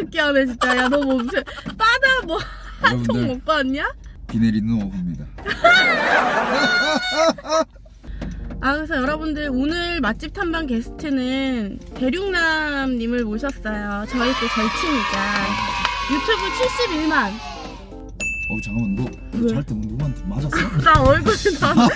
느끼하네 진짜 야너 뭐 무슨 바다 뭐 한통 여러분들 못 봤냐? 비 내리는 오후입니다. 아 그래서 여러분들 오늘 맛집 탐방 게스트는 대륙남님을 모셨어요 저희 또 절친이자 유튜브 71만 어 잠깐만 왜? 너잘때 누구한테 맞았어? 나 얼굴 나, 나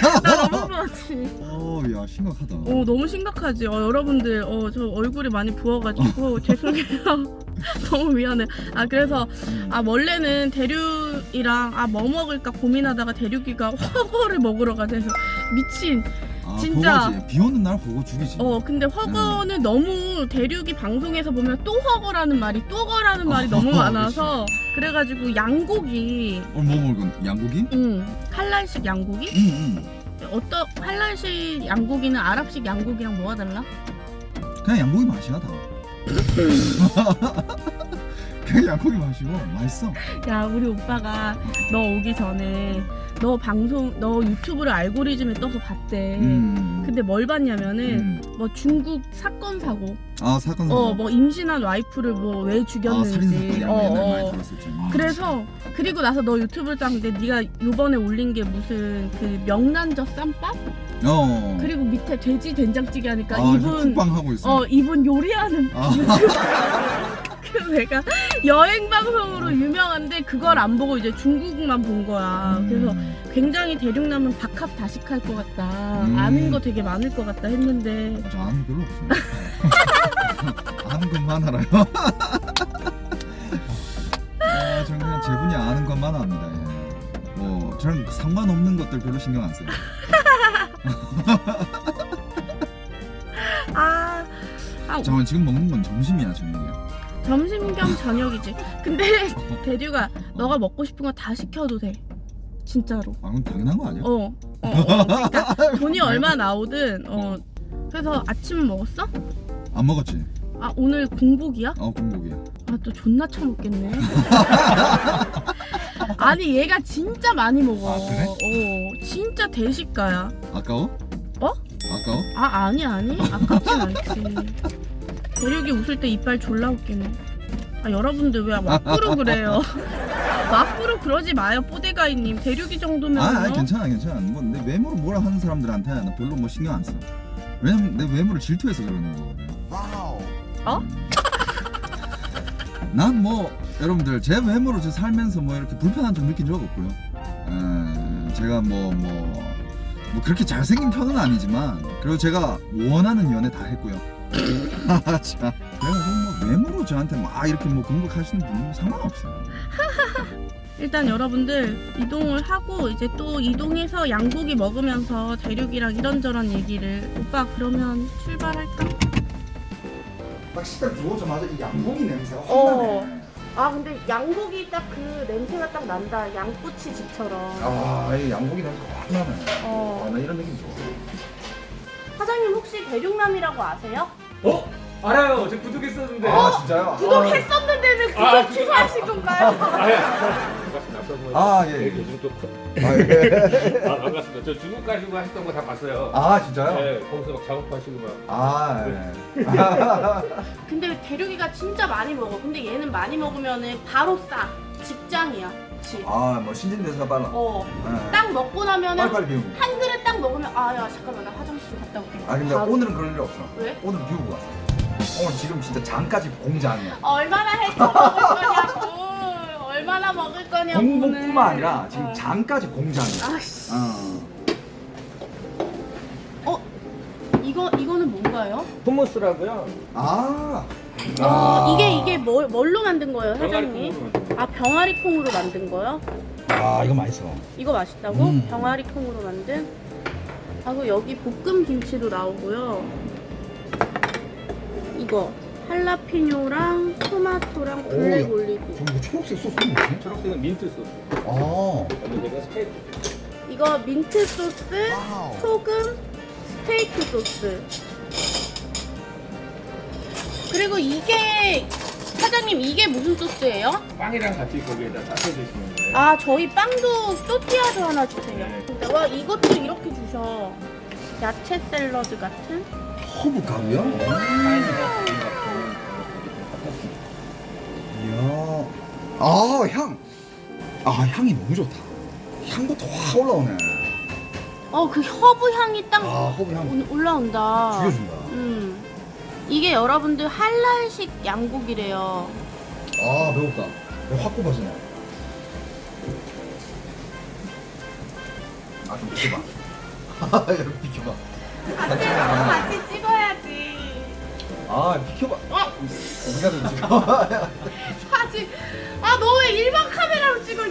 너무 좋았지 어야 심각하다. 어 너무 심각하지 어 여러분들 어 저 얼굴이 많이 부어가지고 죄송해요 너무 미안해 아 그래서 음. 아 원래는 대륙이랑 아 뭐 먹을까 고민하다가 대륙이가 허거를 먹으러 가자 해서 미친 아, 진짜. 비 오는 날 그거 죽이지. 어 근데 허거는 너무 대륙이 방송에서 보면 또 허거라는 말이 또 거라는 말이 너무 어, 많아서 그래가지고 양고기 오늘 뭐 먹은 양고기? 응 할랄식 양고기 응, 어떤 할랄식 양고기는 아랍식 양고기랑 뭐가 달라? 응. 그냥 양고기 맛이야 다. 그냥 양고기 맛이고 맛있어. 야 우리 오빠가 너 오기 전에 너 방송 너 유튜브를 알고리즘에 떠서 봤대. 음. 근데 뭘 봤냐면은 음. 뭐 중국 사건 사고, 아 사건 사건. 어뭐 임신한 와이프를 뭐 왜 아 살인 죽였는지, 어, 옛날 어. 많이. 아, 그래서 그리고 나서 너 유튜브를 땄는데 네가 요번에 올린 게 무슨 그 명란젓 쌈밥? 어. 그리고 밑에 돼지 된장찌개 하니까 아, 이분 쿡방 하고 있어. 어 이분 요리하는 아. 그래서 내가 여행 방송으로 유명한데 그걸 안 보고 이제 중국만 본 거야. 음. 그래서 굉장히 대륙남은 박합 다식할 것 같다. 음. 아는 거 되게 많을 것 같다 했는데 저 아는 게 별로 없어요. 아는 것만 알아요. 아, 저는 그냥 제 분이 아는 것만 압니다. 예. 뭐 저는 상관없는 것들 별로 신경 안 써요. 아, 아 저는 지금 먹는 건 점심이야 저녁이야. 점심 겸 저녁이지. 근데 대륙아 너가 먹고 싶은 거 다 시켜도 돼. 진짜로. 아 그건 당연한 거 아니야? 어. 어, 어. 그러니까 돈이 얼마 나오든 어. 그래서 아침 먹었어? 안 먹었지? 아 오늘 공복이야? 어 공복이야. 아 또 존나 처먹겠네. 아니 얘가 진짜 많이 먹어. 아, 그래? 어 진짜 대식가야. 아까워? 어? 아까워? 아 아니 아니 아깝진 않지. 대륙이 웃을 때 이빨 졸라 웃기네. 아 여러분들 왜 막부로 그래요? 막부로 그러지 마요 뽀대가이님. 대륙이 정도면 아, 아 괜찮아 괜찮아. 뭐 내 외모로 뭐라 하는 사람들한테 나 별로 뭐 신경 안 써. 왜냐면 내 외모를 질투해서 그러는 거거든. 어? 난 뭐 여러분들 제 외모로 저 살면서 뭐 이렇게 불편한 점 느낀 적 없고요. 에, 제가 뭐 뭐 뭐 그렇게 잘생긴 편은 아니지만 그리고 제가 원하는 연애 다 했고요. 아, 참. 그래가지고 뭐 외모로 저한테 막 이렇게 뭐 공격하시는 분은 뭐 상관없어요. 일단 여러분들 이동을 하고 이제 또 이동해서 양고기 먹으면서 대륙이랑 이런저런 얘기를 오빠 그러면 출발할까? 딱 식당 들어오자마자 이 양고기 냄새가 어. 아 근데 양고기 딱 그 냄새가 딱 난다 양꼬치 집처럼 아, 이 양고기 냄새 확 나네. 어. 아, 나 이런 느낌 좋아. 사장님 혹시 대륙남이라고 아세요? 어? 알아요. 저 구독했었는데. 아, 진짜요? 구독했었는데는 구독 아, 취소하신 건가요? 아, 예. 반갑습니다. 앞서서 아, 예, 네, 예. 요즘 또 아, 예. 아, 반갑습니다. 저 중국 가시고 하셨던 거 다 봤어요. 아, 진짜요? 네, 거기서 막 작업하시고 막. 아, 예. 근데 대륙이가 진짜 많이 먹어 근데 얘는 많이 먹으면은 바로 싸 직장이야 집. 아, 뭐 신진대사가 빨라. 어. 예. 딱 먹고 나면은 빨리빨리 비우고. 한 그릇 딱 먹으면 아 야 잠깐만 나 화장실 좀 갔다 올게. 아, 근데 바로. 오늘은 그럴 일 없어. 왜? 오늘은 비우고 왔어. 오늘 지금 진짜 장까지 공장이야. 얼마나 해서 먹을 거냐 고. 얼마나 먹을 거냐고. 공복뿐만. 아니라 지금 어. 장까지 공장이야. 아씨. 어. 어 이거 이거는 뭔가요? 후무스라고요. 아, 어 이게 이게 뭘 뭘로 만든 거예요, 사장님? 아 병아리 콩으로 만든 거요? 아, 이거 맛있어. 이거 맛있다고? 음. 병아리 콩으로 만든? 아, 그 여기 볶음 김치도 나오고요. 이거 할라피뇨랑 토마토랑 블랙 오, 올리브. 저 이거 초록색 소스 뭐지? 초록색은 민트 소스. 아, 스테이크. 이거 민트 소스, 와우. 소금, 스테이크 소스. 그리고 이게 사장님 이게 무슨 소스예요? 빵이랑 같이 거기에다 싸서 드시는 거예요. 아 저희 빵도 또띠아도 하나 주세요. 네. 와 이것도 이렇게 주셔. 야채 샐러드 같은? 허브 가루요? 사이즈 아, 향. 아, 향이 너무 좋다. 향부터 확 올라오네. 어 그 허브 향이 딱 아, 허브 향 올- 올라온다. 죽여준다. 음. 이게 여러분들 할랄식 양고기래요. 아, 배고프다. 배확 고파지네. 아, 좀 비켜봐. 여러분, 비켜봐. 같이, 같이 찍어야지. 아, 비켜봐. 어? 어디가 좀 비켜봐. 사진. 아, 너 왜 일반 카메라로 찍어?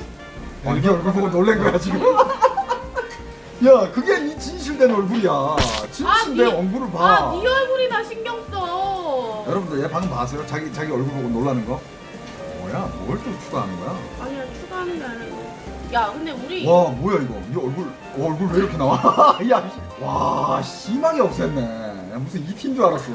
아, 이게 얼굴 보고 놀란 거야, 지금? 야, 그게 네 진실된 얼굴이야. 진실된 네- 얼굴을 봐. 아, 네 얼굴이나 신경 써. 여러분들 얘 방금 봤어요? 자기 자기 얼굴 보고 놀라는 거? 뭐야? 뭘 또 추가하는 거야? 아니야, 추가하는 게 아니고. 야, 근데 우리 와 뭐야 이거? 이 얼굴 어, 얼굴 왜 이렇게 나와? 야, 씨. 와 심하게 없앴네. 야, 무슨 이팀 줄 알았어.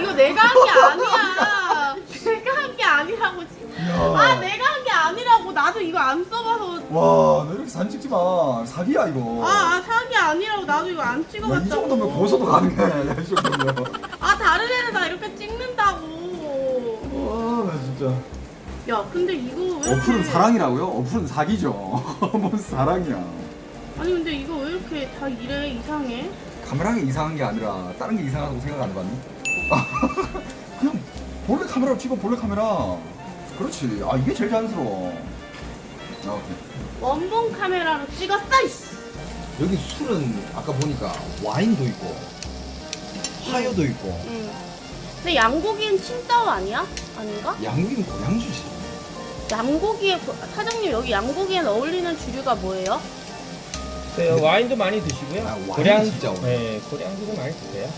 이거 내가 한 게 아니야. 내가 한 게 아니라고. 지- 이 야. 아, 내가 한 게 아니라고. 나도 이거 안 써봐서. 와, 너 이렇게 사진 찍지 마. 사기야 이거. 아, 아, 사기 아니라고. 나도 이거 안 야, 찍어봤다고. 이 정도면 벗어도 가능해. 야, 이 정도면. 아, 다른 애는 다 이렇게 찍는다고. 와, 나 진짜. 야, 근데 이거 왜 이렇게... 어플은 사랑이라고요? 어플은 사기죠. 뭔 사랑이야. 아니, 근데 이거 왜 이렇게 다 이래? 이상해? 카메라가 이상한 게 아니라 다른 게 이상하다고 생각 안 해봤니? 그냥 본래 카메라로 찍어 본래 카메라. 그렇지. 아 이게 제일 자연스러워. 아, 오케이. 원본 카메라로 찍었어, 이씨! 여기 술은 아까 보니까 와인도 있고 화요도 있고 응. 근데 양고기는 칭따오 아니야? 아닌가? 양국인 고량주지. 양고기에, 그- 사장님 여기 양고기엔 어울리는 주류가 뭐예요? 네, 와인도 많이 드시고요. 아, 고량 진짜. 네, 고량주도 많이 드세요.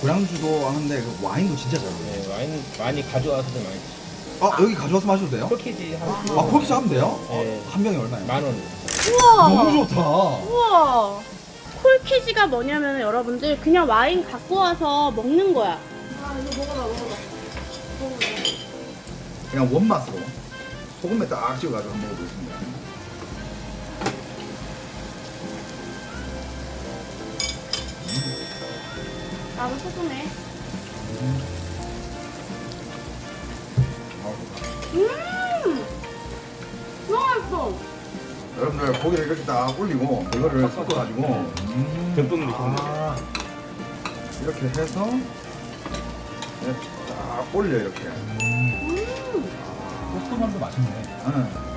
고량주도 하는데 그 와인도 진짜 잘 어울려. 네, 와인 많이 가져와서도 많이 드시고. 아 여기 가져와서 마셔도 돼요? 콜키지 한 아 거기서 하면 돼요? 네. 한 병에 얼마예요? 만 원. 우와! 너무 좋다. 우와! 콜키지가 뭐냐면 여러분들 그냥 와인 갖고 와서 먹는 거야. 아, 이거 먹어봐, 먹어봐. 그냥 원맛으로 소금에 딱 찍어 가지고 한번 먹어보겠습니다. 나도 소금해. 음! 너무 맛있어. 여러분들 고기를 이렇게 딱 올리고 이거를 섞어가지고 음, 듬뿍 넣으시면 아, 이렇게 해서 네, 딱 올려 이렇게. 음! 소스만도 맛있네. 응.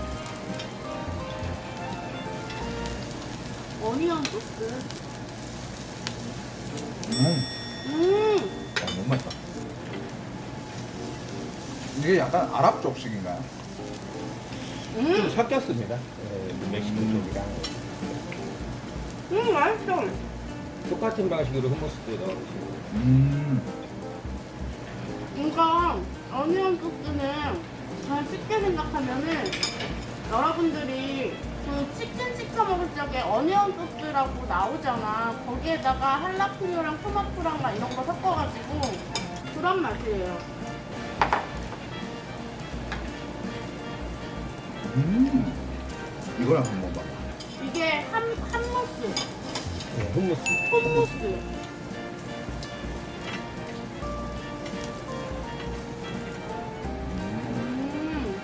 어니언 소스. 음. 음! 야, 너무 맛있다. 이게 약간 아랍 쪽식인가요? 좀 음! 섞였습니다. 네, 멕시코 음. 쪽이랑 음, 맛있어. 똑같은 방식으로 hummus도 넣으시고. 음. 그러니까 어니언 소스는 그냥 쉽게 생각하면은 여러분들이 그 치킨 시켜 먹을 적에 어니언 소스라고 나오잖아. 거기에다가 할라피뇨랑 토마토랑 막 이런 거 섞어가지고 그런 맛이에요. 음. 이걸 한번 먹어봐. 이게 한 한무스, 네, hummus. 홈무스. 음.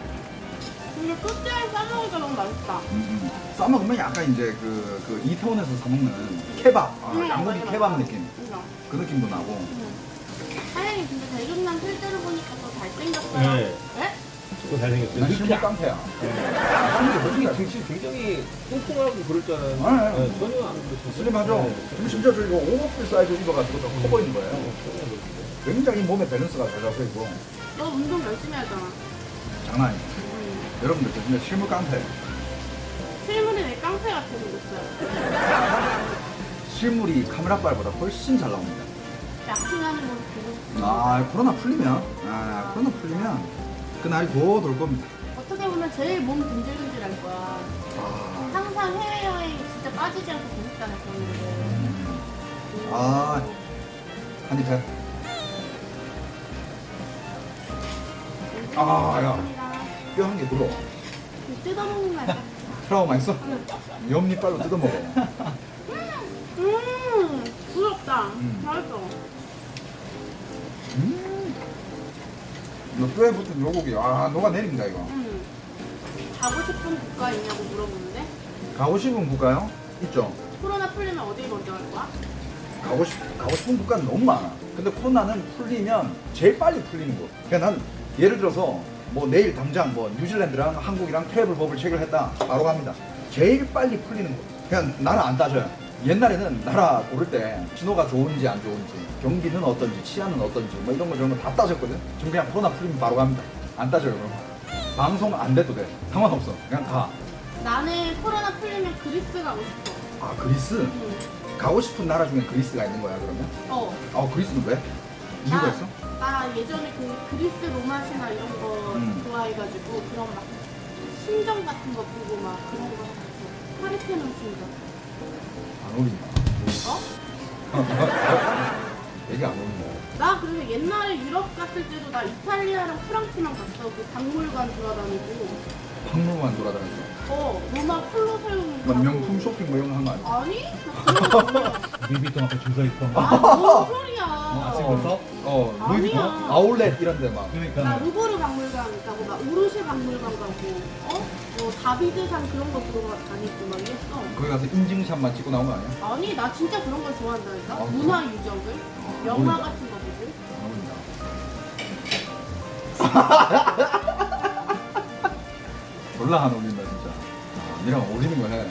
근데 소스에 싸먹으니까 너무 맛있다. 음, 음. 싸먹으면 약간 이제 그, 그 이태원에서 사먹는 케밥, 아, 음, 양고기 맞아, 케밥 맞아. 느낌. 그죠? 그 느낌도 나고. 음. 사장님 근데 대중남 실제로 보니까 더 잘생겼어요. 네. 네? 또 잘생겼어요. 난 실물 느끼- 깡패야. 솔직히 굉장히, 굉장히 뚱뚱하고 그럴 줄 알았는데 네. 네, 전혀 안 슬림하죠? 네, 그리고 심지어 저 이거 오버핏 사이즈 입어가지고 더 커 보이는 거예요. 굉장히 몸의 밸런스가 잘 잡혀 있고. 너 운동 열심히 하잖아. 장난 아니에요. 음. 여러분들 저 진짜 실물 깡패. 실물이 내 깡패 같이 생겼어요. 실물이 카메라 빨보다 훨씬 잘 나옵니다. 약팅하는 모습 보고 싶은데 아 코로나 풀리면 아 코로나 풀리면 그날이 더돌 겁니다. 어떻게 보면 제일 몸 근질근질할 거야. 아, 항상 해외여행 진짜 빠지지 않고 계속 다녔었는데. 음. 아. 한입 해. 아, 야. 뼈 한 개 들어. 뜯어먹는 맛. 트라우마 있어? 옆니빨로 뜯어 먹어. 음, 부럽다. 음. 맛있어. 음. 이 뼈에 붙은 요고기 아 녹아내립니다 이거. 음. 가고 싶은 국가 있냐고 물어보는데? 가고 싶은 국가요? 있죠. 코로나 풀리면 어디 먼저 갈 거야? 가고 싶 가고 싶은 국가는 너무 많아. 근데 코로나는 풀리면 제일 빨리 풀리는 거 그러니까 난 예를 들어서 뭐 내일 당장 뭐 뉴질랜드랑 한국이랑 트래블 버블 체결했다 바로 갑니다. 제일 빨리 풀리는 거 그냥 나라 안 따져요 옛날에는 나라 고를 때 신호가 좋은지 안 좋은지 경기는 어떤지 치안은 어떤지 뭐 이런 거 저런 거 다 따졌거든 지금 그냥 코로나 풀리면 바로 갑니다 안 따져요 그런 거 방송 안 돼도 돼 상관없어 그냥 가 나는 코로나 풀리면 그리스 가고 싶어. 아 그리스 응. 가고 싶은 나라 중에 그리스가 있는 거야 그러면? 어. 아 그리스는 왜? 이유가 나- 있어? 나 예전에 그 그리스 로마 신화 이런 거 음. 좋아해가지고 그런 막 신전 같은 거 보고 막 그런 거 했어. 파리테논 신전. 안 어울린다 어? 얘기 안 어울린다 나 그래서 옛날에 유럽 갔을 때도 나 이탈리아랑 프랑스만 갔어. 그 박물관 돌아다니고. 박물관 돌아다녔어 어, 로마 콜로세움 막 가고. 명품 쇼핑 뭐 이런 거한거 아니야? 아니? 나 그런 거 아니야. 루이비통 앞에 줄 서 있던 거. 아, 뭔 소리야. 아침부터? 어 아니야. 루이비통 아울렛 이런 데막 나 그러니까 루브르 박물관 가고 막 오르쉐 박물관 가고 어? 뭐 다비드상 그런 거 보러 다니고 막 이랬어. 거기 가서 인증샷만 찍고 나온 거 아니야? 아니 나 진짜 그런 걸 좋아한다니까. 아, 그래? 문화 유적을 영화 어울린다. 같은 거 보고. 졸라 안 어울린다 진짜 아, 니랑 어울리는 거 해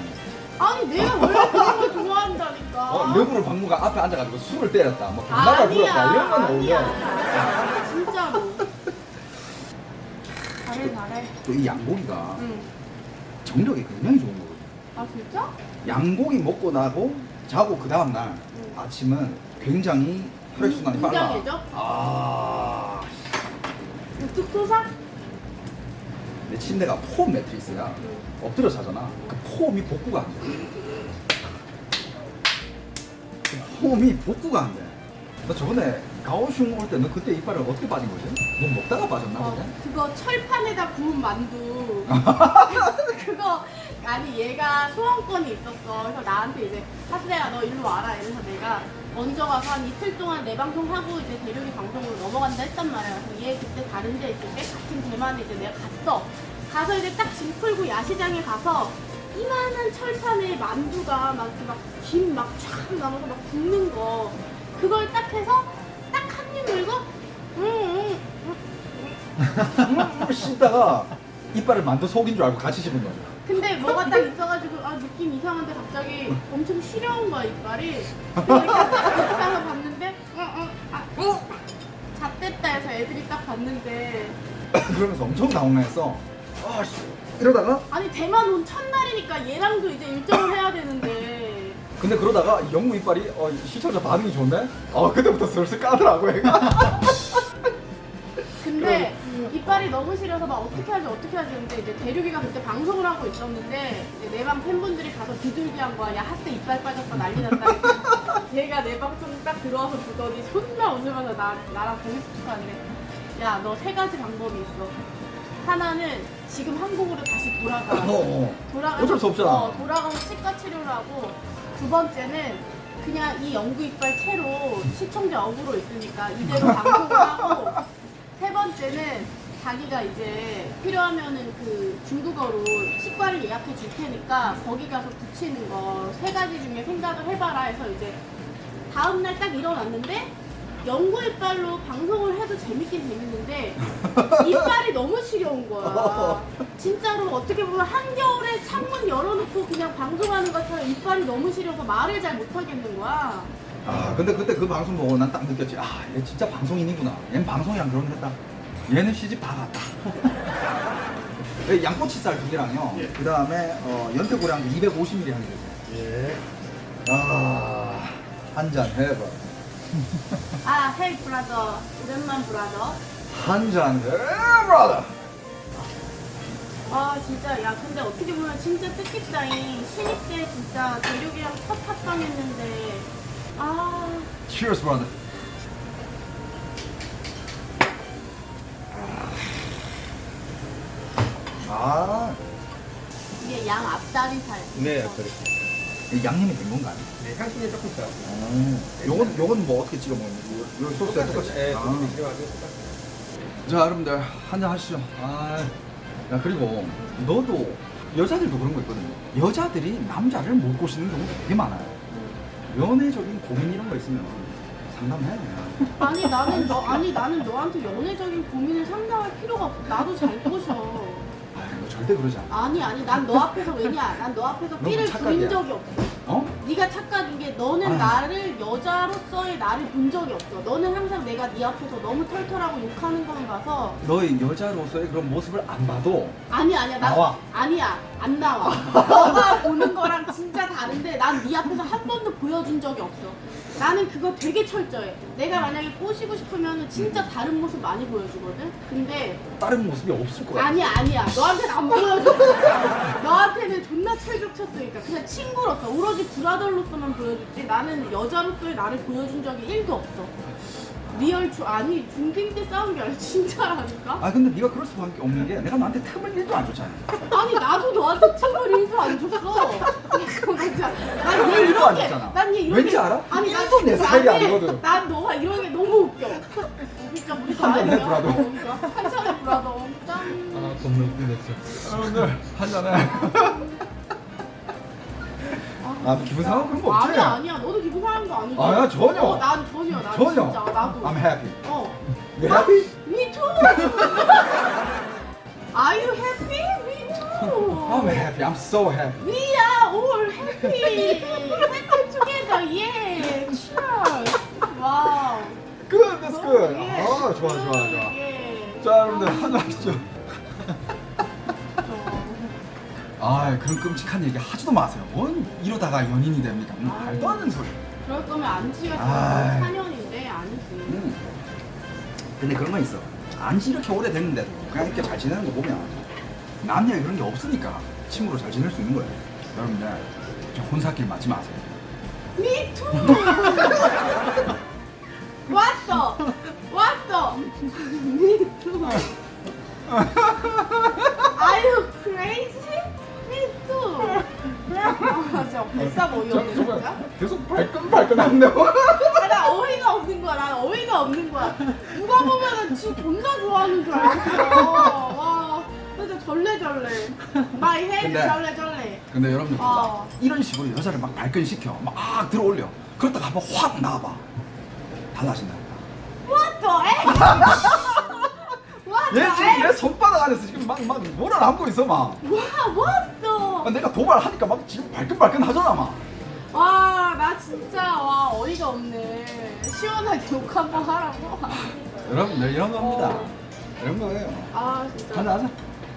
아니 내가 원래 그런 걸 좋아한다니까. 어 르브르 박물관 앞에 앉아가지고 술을 때렸다 뭐 병나발 불었다 이런 건 어울려 아니야. 진짜로. 잘해 잘해. 또 이 양고기가 응. 정력이 굉장히 좋은 거거든 아 진짜? 양고기 먹고 나고 자고 그 다음날 응. 아침은 굉장히 혈액 순환이 빨라 굉장해져? 아, 우뚝 솟아? 내 침대가 폼 매트리스야 응. 엎드려 자잖아 그 폼이 복구가 안 돼 그 폼이 복구가 안 돼 나 저번에 가오슝 올 때 너 그때 이빨을 어떻게 빠진 거지? 뭐 먹다가 빠졌나 어, 보네? 그거 철판에다 구운 만두. 그거 아니 얘가 소원권이 있었어. 그래서 나한테 이제 하슬레야 너 일로 와라. 이래서 내가 먼저 가서 한 이틀 동안 내 방송 하고 이제 대륙이 방송으로 넘어간다 했단 말이야. 그래서 얘 그때 다른 데 있을 때 같은 대만에 이제 내가 갔어. 가서 이제 딱 짐 풀고 야시장에 가서 이만한 철판에 만두가 막김막촥 나면서 막 굽는 거 그걸 딱 해서 딱 한 입 물고 음, 음, 음, 씹다가 이빨을 만두 속인 줄 알고 같이 씹은 거야 근데 뭐가 딱 있어가지고 아 느낌 이상한데 갑자기 엄청 시려운 거야 이빨이 그래서 이렇게 딱 봤는데 응응 아, 응. 잣됐다 해서 애들이 딱 봤는데 그러면서 엄청 당황했어 아, 씨. 이러다가 아니 대만 온 첫날이니까 얘랑도 이제 일정을 해야 되는데 근데 그러다가 영무 이빨이 어, 시청자 반응이 좋은데? 어 그때부터 슬슬 까더라고 얘가 이빨이 너무 시려서 막 어떻게 하지 어떻게 하지 했는데 이제 대륙이가 그때 방송을 하고 있었는데 내 방 팬분들이 가서 비둘기한 거야. 야 하트 이빨 빠졌어. 난리 났다 걔가 내 방송 딱 들어와서 보더니 존나 웃으면서 나, 나랑 공익 축하하네 야너 세 가지 방법이 있어. 하나는 지금 한국으로 다시 돌아가 어, 어. 돌아가서 어쩔 수 없잖아. 어, 돌아가서 치과 치료를 하고 두 번째는 그냥 이 연구 이빨 채로 시청자 업으로 있으니까 이대로 방송을 하고 세 번째는 자기가 이제 필요하면은 그 중국어로 치과를 예약해 줄 테니까 거기 가서 붙이는 거 세 가지 중에 생각을 해봐라 해서 이제 다음날 딱 일어났는데 연구 이빨로 방송을 해도 재밌긴 재밌는데 이빨이 너무 시려운 거야. 진짜로 어떻게 보면 한겨울에 창문 열어놓고 그냥 방송하는 것처럼 이빨이 너무 시려서 말을 잘 못하겠는 거야. 아 근데 그때 그 방송 보고 난 딱 느꼈지 아얘 진짜 방송인이구나 얘는 방송이랑 결혼했다 얘는 시집 다 갔다 예, 양꼬치살 두 개랑요 그 다음에 어, 연태고량주 250ml 하게 되세요 예. 아 한 잔 해봐 아, 헤이 브라더. 오랜만 브라더. 한 잔 해봐라 아, 진짜. 야, 근데 어떻게 보면 진짜 뜻깊다잉. 신입 때 진짜 대륙이랑 첫 합방했는데. 아, Cheers brother 아 이게 양 앞다리살. 네, 그렇죠. 이 양념이 된 건가요? 네, 향신료 조금 있어요. 요건 요건 뭐 어떻게 찍어 먹는 거예요? 요 소스에 똑같이. 네, 아. 자 여러분들 한잔 하시죠. 아, 야 그리고 너도 여자들도 그런 거 있거든요. 여자들이 남자를 못 꼬시는 경우 되게 많아요. 연애적인 고민 이런 거 있으면 상담해야 돼요. 아니 나는 너 아니 나는 너한테 연애적인 고민을 상담할 필요가 없어. 나도 잘 꼬셔. 아, 절대 그러지 않아. 아니 아니 난 너 앞에서 왜냐? 난 너 앞에서 너무 착각이야. 부린 적이 없어. 어? 네가 착각인 게 너는 아유. 나를 여자로서의 나를 본 적이 없어. 너는 항상 내가 네 앞에서 너무 털털하고 욕하는 것만 봐서 너의 여자로서의 그런 모습을 안 봐도 아니 아니야 나 나와. 아니야 안 나와. 너가 보는 거랑 진짜 다른데 난 네 앞에서 한 번도 보여준 적이 없어. 나는 그거 되게 철저해. 내가 만약에 꼬시고 싶으면 진짜 다른 모습 많이 보여주거든. 근데 다른 모습이 없을 거야. 아니야 아니야 너한테는 안 보여줘 너한테는 존나 철벽 쳤으니까 그냥 친구로서 오로지 브라더로서만 보여줬지 나는 여자로서의 나를 보여준 적이 1도 없어 리얼 주 아니 중딩 때 싸운 게 아니라 진짜라니까 아 근데 네가 그럴 수밖에 없는 게 내가 너한테 틈을 1도 안 줬잖아. 아니 나도 너한테 틈을 1도 안 줬어 이거 진짜 난얘 일도 안 이렇게 줬잖아. 난얘 이렇게 왠지 알아? 아니 난- 일도 내 스타일이 아니거든. 난 너가 이런 게 너무 웃겨 그러니까 우리 한잔 해, 브라더. 한잔해 브라더 짠 아 겁나 웃긴다 진짜 여러분들 한잔해. 아 기분 그런 거 없지? 아니야 아니야 너도 기분 상한 거 아니지? 아니야, 전혀. 어, 난 전혀 난 전혀. 진짜 나도 I'm happy. 어 You happy? Me too Are you happy? Me too I'm happy. I'm so happy. We are all happy Happy together yeah Cheers 와우 Good, that's good. 예. 어, 좋아, 좋아, 좋아. 예. 자, 여러분들 한잔 하시죠. 아, 그런 끔찍한 얘기 하지도 마세요. 뭔 이러다가 연인이 됩니까? 뭐 말도 안 되는 소리. 그럴 거면 안지가 아이. 4년인데 아니지 음. 근데 그런 거 있어. 안지 이렇게 오래 됐는데도 그냥 이렇게 잘 지내는 거 보면 남녀에 그런 게 없으니까 친구로 잘 지낼 수 있는 거예요. 여러분들 저 혼사길 맞지 마세요. Me too. 왔어. 왔어. Me too. Are you crazy? 진짜 어이없네 진짜. 계속 발끈 발끈 한데 아, 나 어이가 없는 거야. 나 어이가 없는 거야. 누가 보면은 지 존나 좋아하는 줄 알았어. 와, 진짜 절레절레. 마이 헤드 근데- 절레절레. 근데 여러분들. 어. 이런 식으로 여자를 막 발끈시켜 막 들어올려 그러다가 한번 확 나와봐 달라진다니까 What the heck? What 얘 지금 heck? 내 손바닥 안에서 지금 막, 막 뭐를 안고 있어 막 와, what the? 아, 내가 도발하니까 막 지금 발끈발끈 하잖아 막 와, 나 진짜 와 어이가 없네. 시원하게 욕 한번 하라고. 여러분들 이런 겁니다 어. 이런 거예요 아 진짜. 하자 하자 어,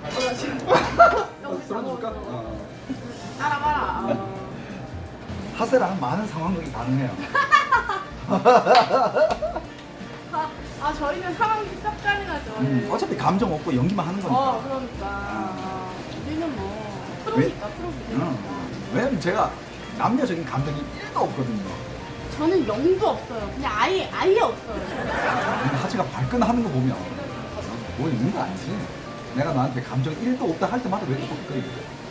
나 지금. 여기 술 한줄까? 어. 따라봐라. 아. 하세랑 많은 상황극이 가능해요 아, 아 저희는 상황이 싹 가능하죠. 음, 예. 어차피 감정 없고 연기만 하는 거니까 어, 그러니까. 프로니까 프로니까. 응. 왜냐면 제가 남녀적인 감정이 1도 없거든요 저는 영도 없어요. 그냥 아예 아예 없어요. 근데 하지가 발끈하는 거 보면 뭐 있는 거 아니지 내가 너한테 감정 1도 없다 할 때마다 왜 이렇게 그래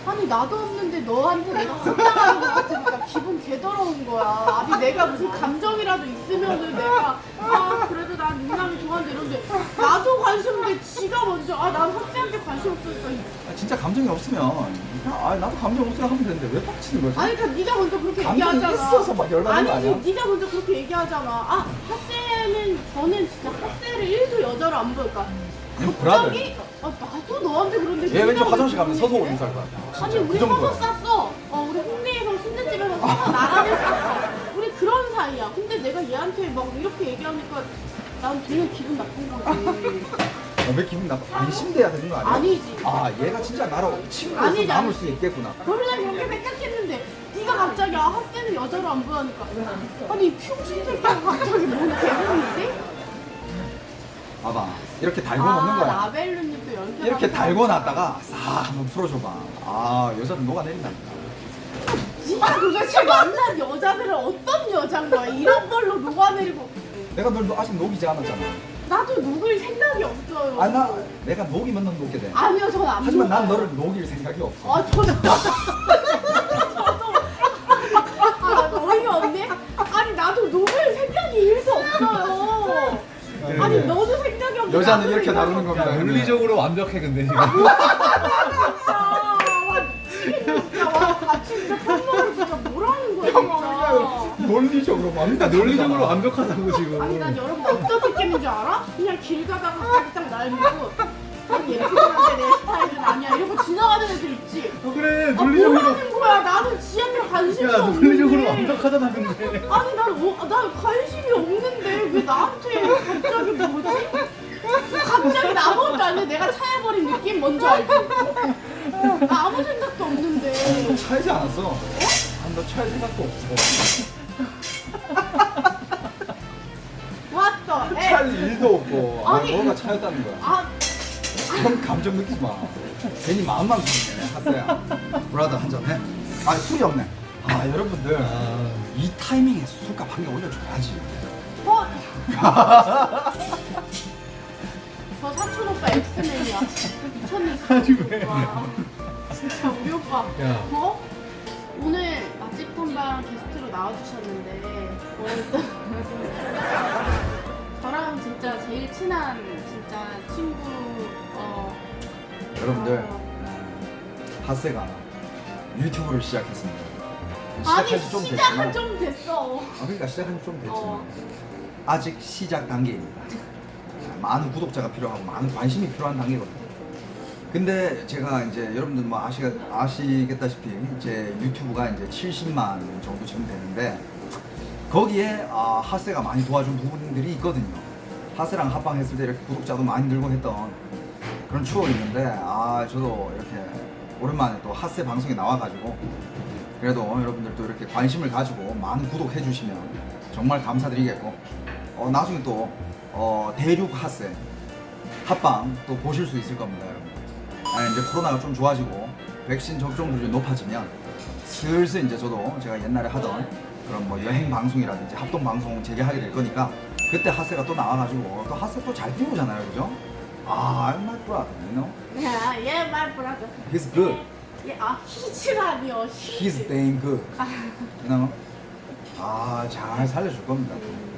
아니 나도 없는데 너한테 내가 혼나가는 것 같으니까 기분 개더러운 거야. 아니 내가 무슨 감정이라도 있으면은 내가 아 그래도 난 윤남이 좋아하는데 이런데 나도 관심 없는데 지가 먼저 아난 학생한테 관심 없으니까 아, 진짜 감정이 없으면 아 나도 감정 없으라 하면 되는데 왜 빡치는 거지? 아니 그러니까 네가 먼저 그렇게 감정이 얘기하잖아. 있어서 막 열받는 거 아니지 아니야? 네가 먼저 그렇게 얘기하잖아. 아 학생은 저는 진짜 학생을 1도 여자로 안 보니까 이거 브라더 갑자기 아 나도 너한테 그런데 얘 왠지 화장실 가면 서서 그렇게 인사할 거야 아니 우리 그 정도야 서서 쌌어. 어 우리 홍대에서 순대집에서 서서 나란히 쌌어. 우리 그런 사이야. 근데 내가 얘한테 막 이렇게 얘기하니까 난 되게 기분 나쁜 거지. 어, 왜 기분 나빠? 안심돼야 되는 거 아니야? 아니지. 아 얘가 진짜 나로 친구로서 아니지, 남을 아니지. 수 있겠구나 원래 그렇게 생각했는데 네가 갑자기 아 학생은 여자로 안 보여니까 아니 이 병신 새끼가 갑자기 뭔 개소리지? 봐봐 이렇게 달고 놓는 아 거야 라벨루님도 연습 이렇게 달고 놨다가 싹 한번 풀어줘봐 아 여자는 녹아내린다니까 네가 도대체 만난 여자들은 어떤 여잔 거야? 이런 걸로 녹아내리고 내가 널 아직 녹이지 않았잖아 나도 녹을 생각이 없어요. 아 나 내가 녹이면 넌 녹게 돼 아니요, 전안 하지만 난 녹아요. 너를 녹일 생각이 없어 아, 저도. 저도. 없어요. 아니 너도 생각이 없는데 여자는 이렇게 다루는. 겁니다. 논리적으로 완벽해 근데 지금. 논리적으로 완벽. 논리적으로 완벽하다고 지금. 아니 난 여러분 어떤 느낌인 줄 알아? 그냥 길 가다가 갑자기 딱날 보고 난 예쁘긴한데 내 스타일은 아니야 이러고 지나가는 애들 있지 어, 그래 아 논리적으로. 뭐라는 거야 나는 지한테 관심이 야 없는데 논리적으로 완벽하잖아 근데. 아니 난, 어, 난 관심이 없는데 왜 나한테 갑자기 뭐지? 안 해. 내가 차여버린 느낌 뭔지 알지? 나 아무 생각도 없는데 차이지 않았어. 너 차일 생각도 없어. 왔어 찰 일도 없고 아, 아니. 뭐가 차였다는 거야. 아 그런 감정 느끼지 마. 괜히 마음만 쓰네. 하세야. 브라더 한 잔 해. 아 술이 없네. 아 여러분들 아, 이 타이밍에 술값 한 개 올려줘야지. 어? 저 사촌 오빠 엑스맨이야 미쳤네 아니, 왜? 와, 진짜 우리 오빠 야. 어? 오늘 맛집 탐방 게스트로 나와주셨는데 오늘 또 저랑 진짜 제일 친한 진짜 친구 어 여러분들 어, 하세가 유튜브를 시작했습니다. 아니 시작한 지좀 시작은 됐지만 좀 됐어 아, 그러니까 시작한 지 좀 됐지만 어. 아직 시작 단계입니다. 많은 구독자가 필요하고 많은 관심이 필요한 단계거든요. 근데 제가 이제 여러분들 뭐 아시, 아시겠다시피 제 유튜브가 이제 70만 정도 지금 되는데 거기에 아, 하세가 많이 도와준 부분들이 있거든요. 하세랑 합방했을 때 이렇게 구독자도 많이 늘고 했던 그런 추억이 있는데 아 저도 이렇게 오랜만에 또 하세 방송에 나와가지고 그래도 여러분들 또 이렇게 관심을 가지고 많은 구독해 주시면 정말 감사드리겠고 어, 나중에 또 어, 대륙 하세 합방 또 보실 수 있을 겁니다 여러분. 아, 이제 코로나가 좀 좋아지고 백신 접종률이 높아지면 슬슬 이제 저도 제가 옛날에 하던 그런 뭐 여행 방송이라든지 합동 방송 재개하게 될 거니까 그때 하세가 또 나와가지고 또 하세 또 잘 띄우잖아요 그죠? 아 I'm my brother you know 야, 얘말 브라더 he's good. 얘아 히치라니요 he's damn good you know? 아 잘 살려줄 겁니다 아,